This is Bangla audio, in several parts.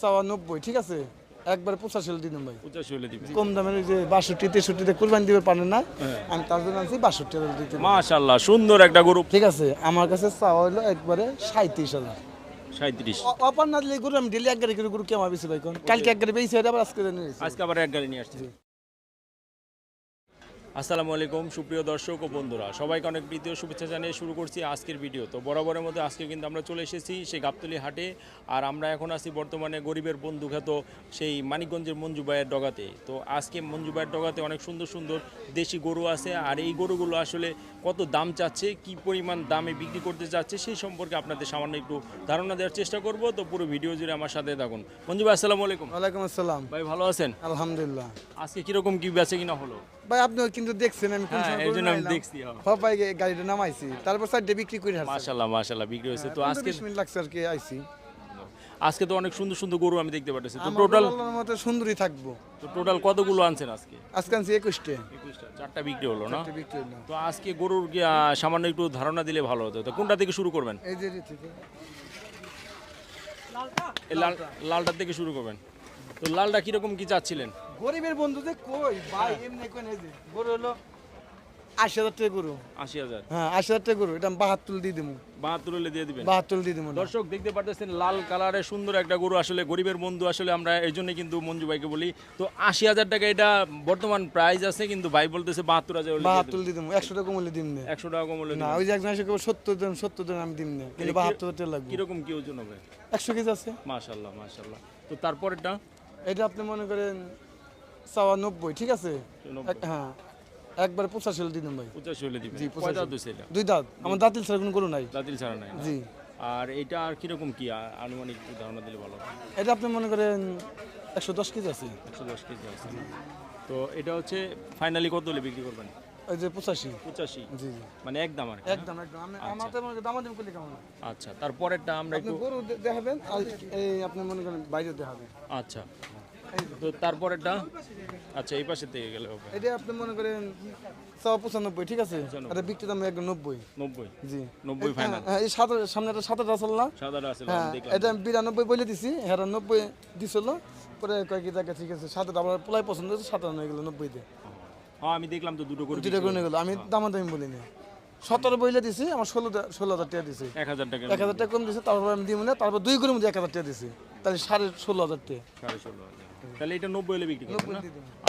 চাওয়া নব্বই ঠিক আছে? একবার পঁচাশি হলে দিন ভাই। পঁচাশি হলে দিবে কম দামের ওই যে বাষট্টি তেষট্টিতে কুরবানি দিতে পারেন না? আমি তার জন্য আনছি বাষট্টি হাজার দিতে মাশাল্লাহ সুন্দর একটা গরু। ঠিক আছে আমার কাছে চাওয়া হলো একবারে সাঁত্রিশ হাজার। সাঁত্রিশ অপার না দিলে গরু আমি ডেলি এক গাড়ি করে গরু কেমন বেশি ভাই কালকে এক গাড়ি বেশি আবার আজকে আজকে আবার এক গাড়ি নিয়ে আসছি। আসসালামু আলাইকুম সুপ্রিয় দর্শক ও বন্ধুরা। সবাইকে অনেক প্রীতি ও শুভেচ্ছা জানিয়ে শুরু করছি আজকের ভিডিও। তো বরাবরের মধ্যে আজকে কিন্তু আমরা চলে এসেছি সেই গাবতলি হাটে আর আমরা এখন আছি বর্তমানে গরিবের বন্ধু খ্যাত সেই মানিকগঞ্জের মঞ্জু ভাইয়ের ডগাতে। তো আজকে মঞ্জু ভাইয়ের ডগাতে অনেক সুন্দর সুন্দর দেশি গরু আছে আর এই গরুগুলো আসলে কত দাম চাচ্ছে কি পরিমাণ দামে বিক্রি করতে চাচ্ছে সেই সম্পর্কে আপনাদের সামান্য একটু ধারণা দেওয়ার চেষ্টা করব। তো পুরো ভিডিও জুড়ে আমার সাথে থাকুন। মঞ্জু ভাই আসসালামু আলাইকুম। ওয়ালাইকুম আসসালাম। ভাই ভালো আছেন? আলহামদুলিল্লাহ। আজকে কীরকম কী বেচে কিনা হলো? ভাই আপনি কিন্তু দেখছেন আমি কোন হ্যাঁ, সময় জন্য আমি দেখছি। সবাই গাড়িটা নামাইছি তারপর সাইডে বিক্রি করে হারছি মাশাল্লাহ মাশাল্লাহ বিক্রি হয়েছে। তো আজকে বিশ মিনিট লাগছে আর কি আইছি। আজকে তো অনেক সুন্দর সুন্দর গরু আমি দেখতে পাচ্ছি তো টোটাল মতে সুন্দরী থাকব। তো টোটাল কতগুলো আনছেন আজকে? আজকে আনছি একুশটে। চারটা বিক্রি হলো না? তো আজকে গরুর সামান্য একটু ধারণা দিলে ভালো হতো। তো কোনটা থেকে শুরু করবেন? এই যে থেকে। এই লাল লালটার থেকে শুরু করবেন। তো লালটা কীরকম কি চাচ্ছিলেন? গরিবের বন্ধু যে কই? ভাই এমনি কোন এই যে। গরু হলো আশি হাজার টাকা গরু। আশি হাজার। হ্যাঁ আশি হাজার টাকা গরু। এটা বাহাত্তর দিয়ে দেবো বাহাত্তর হলে দিয়ে দিবেন। বাহাত্তর দিয়ে দেবো দর্শক দেখতে পারতেছেন লাল কালারের সুন্দর একটা গরু আসলে গরিবের বন্ধু আসলে আমরা এই জন্যই কিন্তু মঞ্জু ভাইকে বলি। তো আশি হাজার টাকা এটা বর্তমান প্রাইস আছে কিন্তু ভাই বলতেছে বাহাত্তর হাজার বাহাত্তর দিয়ে দেবো একশো টাকা দিন না। একশো টাকা কম না ওই যে একজন এসে সত্তর সত্তর দেন আমি দিন না। কিন্তু বাহাত্তর টাকা লাগবে। কীরকম কি ওজন হবে? একশো কেজি আছে। মাশাল্লাহ মাশাল্লাহ তো তারপরেরটা? এটা আপনি মনে করেন চাওয়া নব্বই ঠিক আছে? হ্যাঁ। একবারে পঁচাশি হলে দিন ভাই। পঁচাশি হলে দিবেন। জি, পঁচাশি। দুই দাঁত। আমার দাঁতিল ছাড়া কোনো গরু নাই। দাঁতিল ছাড়া নাই জি। আর এটা আর কীরকম কি? আনুমানিক ধারণা দিলে ভালো এটা আপনি মনে করেন একশো দশ কেজি আছে। একশো দশ কেজি আছে তো এটা হচ্ছে ফাইনালি কত হলে বিক্রি করবেন? ওই যে পঁচাশি। পঁচাশি? জি মানে একদম আর। একদম একদম আমি আমাদের মনে করেন দামাদামি করলে কেমন আচ্ছা তারপরেরটা আমরা একটু গরু দেখাবেন আর এই আপনি মনে করেন বাইরে দেখাবেন। আচ্ছা। তো তারপরেরটা? আচ্ছা এই পাশে থেকে গেলে হবে। এটা আপনি মনে করেন চাওয়া পঁচানব্বই ঠিক আছে? এটা বিক্রি দাম একদম নব্বই। নব্বই? জি। নব্বই ফাইনাল হ্যাঁ এই সাত সামনে একটা আসল না? হ্যাঁ এটা আমি বিরানব্বই বলে দিছি হ্যাঁ নব্বই দিছিল। পরে জায়গা ঠিক আছে আমার পোলাই পছন্দ হয়েছে হয়ে গেলো নব্বইতে হ্যাঁ আমি দেখলাম তো দুটো করে দুটা করে গেলো আমি দামাদামি বলিনি। সতেরো বইলে দিছি আমার ষোলো ষোলো হাজার টাকা দিছি। এক হাজার টাকা এক হাজার টাকা কম দিছে তারপর আমি দিব না তারপর দুই করে মধ্যে এক হাজার টাকা দিছি। তাহলে সাড়ে ষোলো হাজার টাকা। সাড়ে ষোলো হাজার। তাহলে এটা নব্বই হলে বিক্রি করবেন না?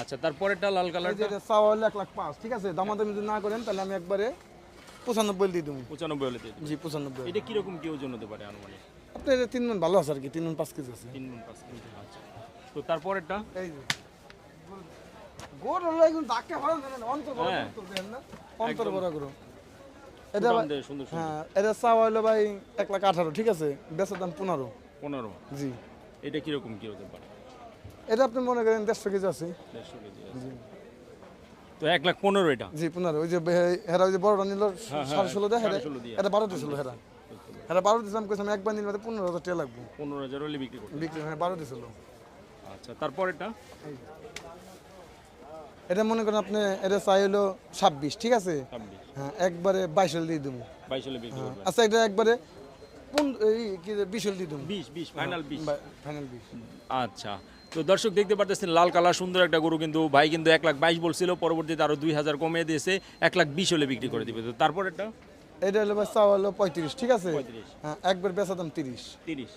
আচ্ছা তারপরেরটা লাল কালার যে এটা চাওয়া হলো এক লাখ পাঁচ ঠিক আছে? দামাদামি যদি না করেন তাহলে আমি একবারে পঁচানব্বই দিয়ে দেবো। পঁচানব্বই হলে দিয়ে জি পঁচানব্বই। এটা কীরকম কি ওজন হতে পারে আনুমানিক? আপনার এটা তিন মন ভালো আছে আর কি তিন মন পাঁচ কেজি আছে। তিন গুণ পাঁচ কেজি আচ্ছা। তো তারপরেরটা? এই যে। গোড় হলো এখন ডাকে ভালো জানেন অন্তর বড় হ্যাঁ। অন্তর না অন্তর বড় করো এটা হ্যাঁ এটা চাওয়া হলো ভাই এক লাখ আঠারো ঠিক আছে? বেচার দাম পনেরো। পনেরো। জি। এটা কীরকম কি হতে পারে? এটা আপনি মনে করেন দেড়শো কেজি আছে। দেড়শো কেজি আছে। তো এক লাখ পনেরো এটা? জি পনেরো। ওই যে হেরা ওই যে বড়টা নিল হ্যাঁ, সাড়ে ষোলো দেয় হেরা সাড়ে ষোলো দিয়ে। এটা বারো দিছিল হেরা। হেরা বারো কইছিলাম একবার নিলে পনেরো হাজার টাকা লাগবে। পনেরো হাজার হলে বিক্রি করবে বিক্রি হ্যাঁ বারো দিছিল আচ্ছা তারপরেরটা? এটা মনে করেন আপনি এটা চাই হলো ছাব্বিশ ঠিক আছে? হ্যাঁ একবারে বাইশ হল দিয়ে দেবো। বাইশ হলে বিক্রি করবে আচ্ছা এটা একবারে আচ্ছা তো দর্শক দেখতে পারতেছেন লাল কালার সুন্দর একটা গরু কিন্তু ভাই কিন্তু এক লাখ বাইশ বলছিল পরবর্তীতে আরও দুই হাজার কমিয়ে দিয়েছে এক লাখ বিশ হলে বিক্রি করে দিবে। তো তারপরেরটা এটা? হলো চাওয়া হলো পঁয়ত্রিশ ঠিক আছে? হ্যাঁ একবার বেচা দাম তিরিশ। তিরিশ।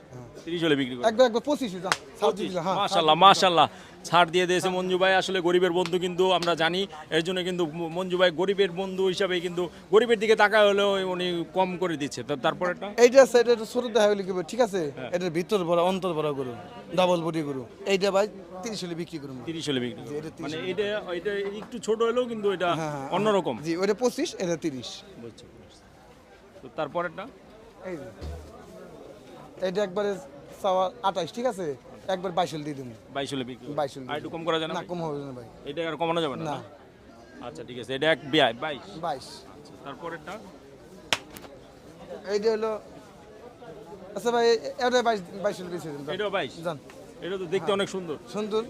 তিরিশ হলে বিক্রি করে একবার একবার পঁচিশ যা ছাড় হ্যাঁ ছাড় দিয়ে দিয়েছে মঞ্জু ভাই। আসলে গরিবের বন্ধু কিন্তু আমরা জানি এর জন্য কিন্তু মঞ্জু ভাই গরিবের বন্ধু হিসাবে কিন্তু গরিবের দিকে তাকা হলেও উনি কম করে দিচ্ছে। তো তারপরেরটা এইটা এটা একটু ছোট দেখা হলে কি ঠিক আছে? এটার ভিতর বড় অন্তর বড় করুন ডাবল বডি করুন এইটা ভাই তিরিশ হলে বিক্রি করুন। তিরিশ হলে বিক্রি করবে। এটা 30 মানে এটা এটা একটু ছোট হলেও কিন্তু এটা অন্যরকম। জি ওটা পঁচিশ এটা তিরিশ। বুঝছি। তো তারপরেরটা এই যে এইটা একবারে চাওয়া আঠাইশ ঠিক আছে? একবার বাইশ দিয়ে দেবো। বাইশ হলে বিক্রি। বাইশ আর একটু কম করা যাবে না কম হবে না ভাই। এটা আর কমানো যাবে না? আচ্ছা ঠিক আছে এটা এক বিয়ায় বাইশ? বাইশ। আচ্ছা তারপরেরটা? এইটা হলো আচ্ছা ভাই এটা বাইশ বাইশ হল বেশি এটাও বাইশ? জান এটা তো দেখতে অনেক সুন্দর। সুন্দর।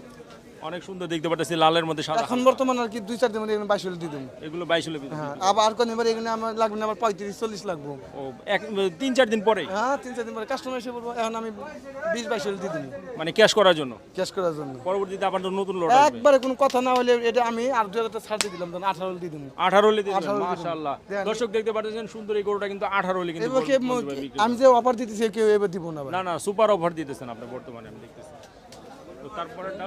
অনেক সুন্দর দেখতে পাচ্ছি লালের মধ্যে সাদা এখন বর্তমানে আর কি দুই চার দিন মধ্যে এখানে বাইশ হলে দিয়ে দেবো। এগুলো বাইশ হলে হ্যাঁ আবার আর কোন এবার এখানে আমার লাগবে না আমার পঁয়ত্রিশ চল্লিশ লাগবো। ও এক তিন চার দিন পরে? হ্যাঁ তিন চার দিন পরে। কাস্টমার এসে বলব এখন আমি বিশ বাইশ হলে দিয়ে দেবো। মানে ক্যাশ করার জন্য? ক্যাশ করার জন্য। পরবর্তীতে আবার নতুন আসবে। একবারে কোনো কথা না হলে এটা আমি আর দু হাজার ছাড় দিয়ে দিলাম তখন আঠারো হলে দিয়ে দেবো। আঠারো হলে দিয়ে 18 হলে দেবো। মাশাআল্লাহ। দর্শক দেখতে পাচ্ছেন সুন্দর এই গরুটা কিন্তু আঠারো হলে কিন্তু আমি যে অফার দিতেছি কেউ এবার দিব না না না সুপার অফার দিতেছেন আপনি বর্তমানে আমি দেখতেছি। তো তারপরেটা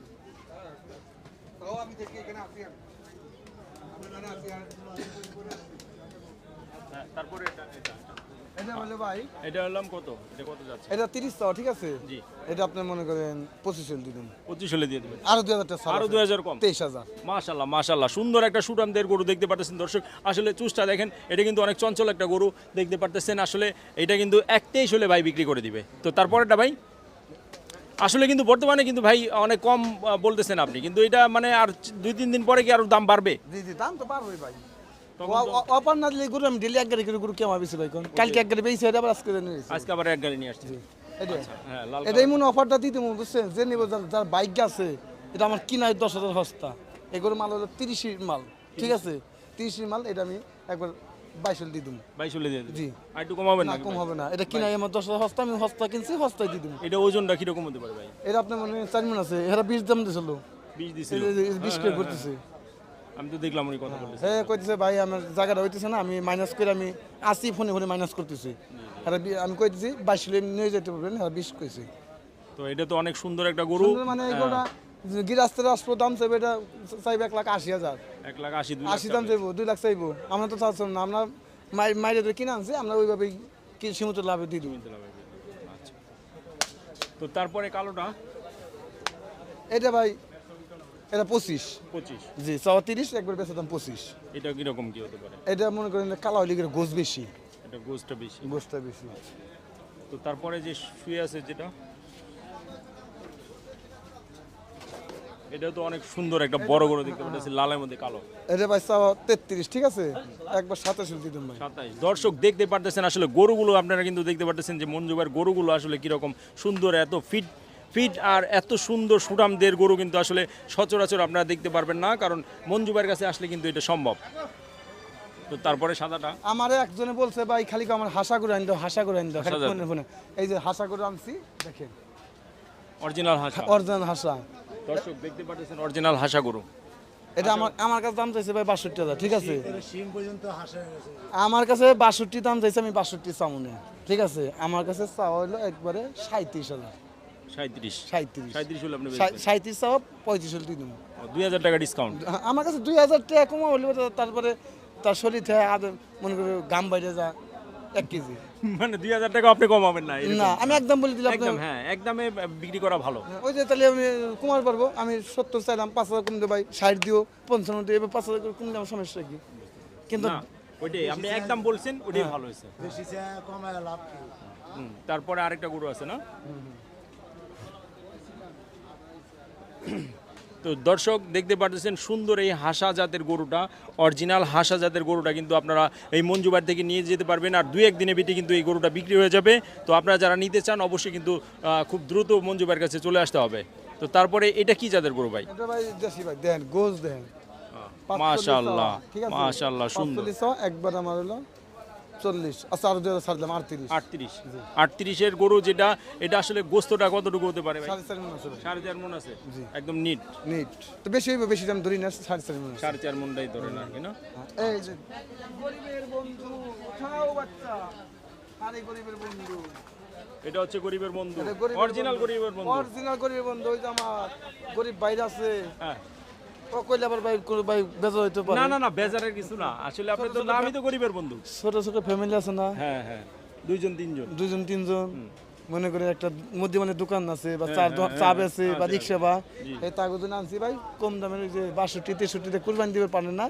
এটা। এটা বলে ভাই? এটা হলাম কত? এটা কত যাচ্ছে? এটা তিরিশ টাকা ঠিক আছে? জি। এটা আপনি মনে করেন পঁচিশ হলে দিয়ে দেবো হলে দিয়ে দেবেন। আরও টাকা কম। সুন্দর একটা সুটামদের গরু দেখতে পাচ্ছেন দর্শক। আসলে চুষটা দেখেন এটা কিন্তু অনেক চঞ্চল একটা গরু দেখতে পারতেছেন। আসলে এটা কিন্তু এক তেইশ হলে ভাই বিক্রি করে দিবে। তো তারপরেটা ভাই? আসলে কিন্তু বর্তমানে কিন্তু ভাই অনেক কম বলতেছেন আপনি। কিন্তু এটা মানে আর দুই তিন দিন পরে কি আরও দাম বাড়বে? জি জি দাম তো পারবোই ভাই। তখন অপার না দিলে গরু আমি ডেলি এক গাড়ি করে গরু কেমন বেশি ভাই? কালকে এক গাড়ি বেশি আবার আজকে আজকে আবার এক গাড়ি নিয়ে আসছে। এটা হ্যাঁ এটাই মনে অফারটা দিতে মনে বুঝছেন? যে নিব যার যার বাইক আছে এটা আমার কিনায় দশ হাজার সস্তা। এগুলো মাল হলো তিরিশের মাল ঠিক আছে? তিরিশের মাল এটা আমি একবার বাইশ হলে দিয়ে দেবো বাইশ হলে দিয়ে জি। আর একটু কমাবেন না না কম হবে না। এটা আমার দশ আমি সস্তা কিনছি সস্তায় দিয়ে দেবো এটা ওজনটা কীরকম হতে পারে ভাই? এটা আপনার মনে চার মন আছে এরা বিশ দাম দিয়েছিল বিশ দিছিল? বিশ করে করতেছে। আমি তো দেখলাম উনি কথা বলতেছে। হ্যাঁ কইতেছে ভাই আমার জায়গাটা হইতেছে না আমি মাইনাস করে আমি আসি ফোনে ফোনে মাইনাস করতেছি। আর আমি কইতেছি বাইশ নিয়ে যেতে পারবেন আর বিশ কইছি। তো এটা তো অনেক সুন্দর একটা গরু। মানে গিরাস্তের রাষ্ট্র দাম চাইবে এটা চাইবে এক লাখ আশি হাজার। এক লাখ আশি আশি দাম চাইব। দুই লাখ চাইব। আমরা তো চাচ্ছিলাম না আমরা মাই- মাইরে ধরে কিনে আনছি আমরা ওইভাবে কি সীমিত লাভে দিয়ে দিই আচ্ছা। তো তারপরে কালোটা? এটা ভাই এটা পঁচিশ। পঁচিশ। জি তিরিশ একবার বেচা দাম পঁচিশ। এটা কীরকম কি হতে পারে? এটা মনে করেন কালা হইলে গোস বেশি। এটা গোসটা বেশি। গোসটা বেশি। তো তারপরে যে শুয়ে আছে যেটা? এটা তো অনেক সুন্দর একটা বড় দেখতে পাচ্ছি লালের মধ্যে কালো। এটা ভাই চাওয়া তেত্রিশ ঠিক আছে? একবার সাতাশ দিয়ে দেন ভাই। সাতাইশ। দর্শক দেখতে পারতেছেন আসলে গরুগুলো আপনারা কিন্তু দেখতে পারতেছেন যে মঞ্জুবার গরুগুলো আসলে কীরকম সুন্দর এত ফিট ফিট আর এত সুন্দর সুটামদের গরু কিন্তু আসলে সচরাচর আপনারা দেখতে পারবেন না কারণ মঞ্জুবার কাছে আসলে কিন্তু এটা সম্ভব। তো তারপরে সাদাটা? আমারে একজনে বলছে ভাই খালি আমার হাসা করে আনতো হাসা করে ফোনে এই যে হাসা করে আনছি দেখেন। অরিজিনাল হাসা। অরিজিনাল হাসা। দর্শক দেখতে পাচ্ছেন অরিজিনাল হাসা গরু। এটা আমার আমার কাছে দাম চাইছে ভাই বাষট্টি হাজার ঠিক আছে? আমার কাছে বাষট্টি দাম চাইছে আমি বাষট্টি চামনে ঠিক আছে? আমার কাছে চাওয়া হলো একবারে সাঁত্রিশ হাজার। সাঁত্রিশ সাঁত্রিশ সাঁত্রিশ হলে আপনি সাঁত্রিশ চাওয়া পঁয়ত্রিশ হলে দুই হাজার টাকা ডিসকাউন্ট আমার কাছে দুই হাজার টাকা কমা হলে তারপরে তার শরীর থেকে আদে মনে করি গাম বাইরে যা এক কেজি। মানে দুই হাজার টাকা আপনি কমাবেন না না আমি একদম বলে দিলাম একদম হ্যাঁ একদমে বিক্রি করা ভালো। ওই যে তাহলে আমি কুমার পারব আমি সত্তর চাইলাম পাঁচ হাজার কম দেবো ভাই ষাট দিও পঞ্চান্ন দিও এবার পাঁচ হাজার করে কমলে আমার সমস্যা কি? কিন্তু ওইটাই আপনি একদম বলছেন ওইটাই ভালো হয়েছে। বেশি চা কমায় লাভ কি? তারপরে আরেকটা গরু আছে না? তো দর্শক দেখতে পাচ্ছেন সুন্দর এই হাসা জাতের গরুটা অরিজিনাল হাসা জাতের গরুটা কিন্তু আপনারা এই মঞ্জুবার থেকে নিয়ে যেতে পারবেন আর দুই একদিনে বিটি কিন্তু এই গরুটা বিক্রি হয়ে যাবে। তো আপনারা যারা নিতে চান অবশ্যই কিন্তু খুব দ্রুত মঞ্জুবার কাছে চলে আসতে হবে। তো তারপরে এটা কি জাতের গরু ভাই? মাশাল্লাহ মাশাল্লাহ সুন্দর। একবার আমার হলো। চল্লিশ আচ্ছা আরও দুই হাজার ছাড় দিলাম আটত্রিশ। আটত্রিশ। আটত্রিশের গরু যেটা এটা আসলে গোস্তটা কতটুকু হতে পারে সাড়ে চার মন আছে সাড়ে চার মন আছে? একদম নিট? নিট। তো বেশি হইবে বেশি দাম ধরি না সাড়ে চার মন সাড়ে চার মনটাই ধরে না কি না? এই যে। গরিবের বন্ধু উঠাও বাচ্চা। আরে গরিবের বন্ধু। এটা হচ্ছে গরিবের বন্ধু। অরিজিনাল গরিবের বন্ধু। অরিজিনাল গরিবের বন্ধু ওই যে আমার গরিব বাইরে আছে। হ্যাঁ। কইলে আবার ভাই কোনো ভাই বেজার হইতে পারে। না না না বেজারের কিছু না। আসলে আপনি তো নামই তো গরিবের বন্ধু। ছোট ছোট ফ্যামিলি আছে না? হ্যাঁ হ্যাঁ। দুইজন তিনজন। দুইজন তিনজন। মনে করেন একটা মধ্যমানের দোকান আছে বা চা চা বেছে বা রিক্সা বা এই তার জন্য আনছি ভাই কম দামের যে বাষট্টি তেষট্টিতে কুরবানি দিতে পারেন না।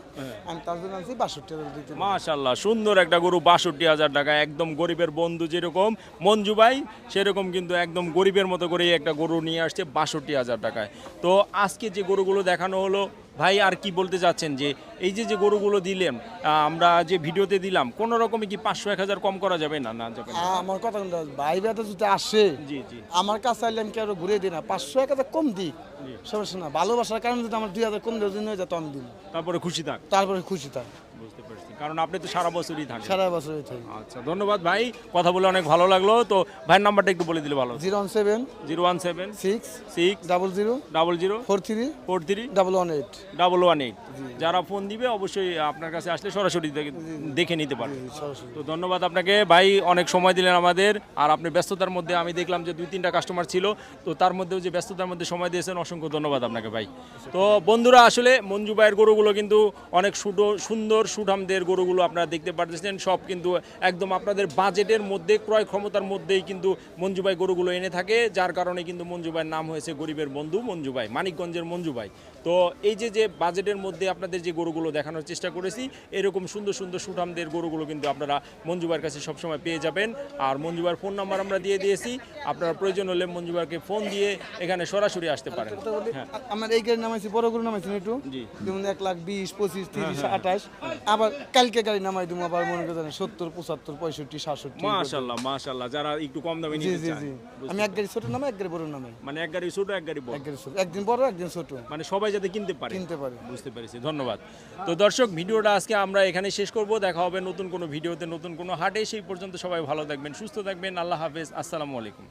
আমি তার জন্য আনছি বাষট্টি হাজার দিতে মাশাল্লাহ সুন্দর একটা গরু বাষট্টি হাজার টাকা একদম গরিবের বন্ধু যেরকম। মঞ্জু ভাই সেরকম কিন্তু একদম গরিবের মতো করে একটা গরু নিয়ে আসছে বাষট্টি হাজার টাকায়। তো আজকে যে গরুগুলো দেখানো হলো ভাই আর কি বলতে চাচ্ছেন যে এই যে যে গরুগুলো দিলেন আমরা যে ভিডিওতে দিলাম কোনো রকমে কি পাঁচশো এক হাজার কম করা যাবে না? না যাবে না? আমার কথা ভাই বেটা যদি আসে জি জি। আমার কাছে আইলে আমি কেউ ঘুরে দিই না? পাঁচশো এক হাজার কম দিই। সমস্যা না। ভালোবাসার কারণে যদি আমার দুই হাজার কম দেওয়ার জন্য হয়ে যেত আমি তারপরে খুশি থাক। তারপরে খুশি থাক। বুঝতে কারণ আপনি তো সারা বছরই থাকেন। সারা বছরই থাকি। আচ্ছা ধন্যবাদ ভাই। কথা বলে অনেক ভালো লাগল। তো ভাইয়ের নাম্বারটা একটু বলে দিলে ভালো zero one seven zero one seven six six double zero double zero four three four three double one eight. Double one eight. যারা ফোন দিবে অবশ্যই আপনার কাছে আসলে সরাসরি দেখে- নিতে পারবে। তো ধন্যবাদ আপনাকে। ভাই অনেক সময় দিলেন আমাদের। আর আপনি ব্যস্ততার মধ্যে আমি দেখলাম যে দুই তিনটা কাস্টমার ছিল। তো তার মধ্যেও যে ব্যস্ততার মধ্যে সময় দিয়েছেন অসংখ্য ধন্যবাদ আপনাকে ভাই। তো বন্ধুরা আসলে মঞ্জু ভাইয়ের গরুগুলো কিন্তু অনেক সুটো সুন্দর সুঠামদের গরুগুলো আপনারা দেখতে পারতেছেন সব কিন্তু একদম আপনাদের বাজেটের মধ্যে ক্রয় ক্ষমতার মধ্যেই কিন্তু মঞ্জুবাই গরুগুলো এনে থাকে যার কারণে কিন্তু মঞ্জু ভাইয়ের নাম হয়েছে গরিবের বন্ধু মঞ্জুবাই মানিকগঞ্জের মঞ্জু ভাই তো এই যে যে বাজেটের মধ্যে আপনাদের যে গরুগুলো দেখানোর চেষ্টা করেছি এরকম সুন্দর সুন্দর সুঠামদের গরুগুলো কিন্তু আপনারা মঞ্জু ভাইয়ের কাছে সবসময় পেয়ে যাবেন। আর মঞ্জু ভাইয়ের ফোন নাম্বার আমরা দিয়ে দিয়েছি আপনারা প্রয়োজন হলে মঞ্জু ভাইকে ফোন দিয়ে এখানে সরাসরি আসতে পারেন। হ্যাঁ। আমার এই গাড়ি নামাইছি বড় গরু নামাইছি না একটু জি। যেমন এক লাখ বিশ পঁচিশ তিরিশ আঠাশ। আবার কালকে গাড়ি নামাই দিব আবার মনে করেন সত্তর পঁচাত্তর পঁয়ষট্টি সাতষট্টি মাশাল্লাহ মাশাল্লাহ যারা একটু কম দামে নিতে চান আমি এক গাড়ি ছোট এক গাড়ি বড় মানে এক গাড়ি ছোট এক গাড়ি বড়। এক গাড়ি ছোট একদিন বড় একদিন ছোট। মানে সবাই যাতে কিনতে পারে। কিনতে পারে। বুঝতে পেরেছি ধন্যবাদ। তো দর্শক ভিডিওটা আজকে আমরা এখানে শেষ করব। দেখা হবে নতুন কোনো ভিডিওতে নতুন কোনো হাটে সেই পর্যন্ত সবাই ভালো থাকবেন সুস্থ থাকবেন। আল্লাহ হাফেজ আসসালামু আলাইকুম।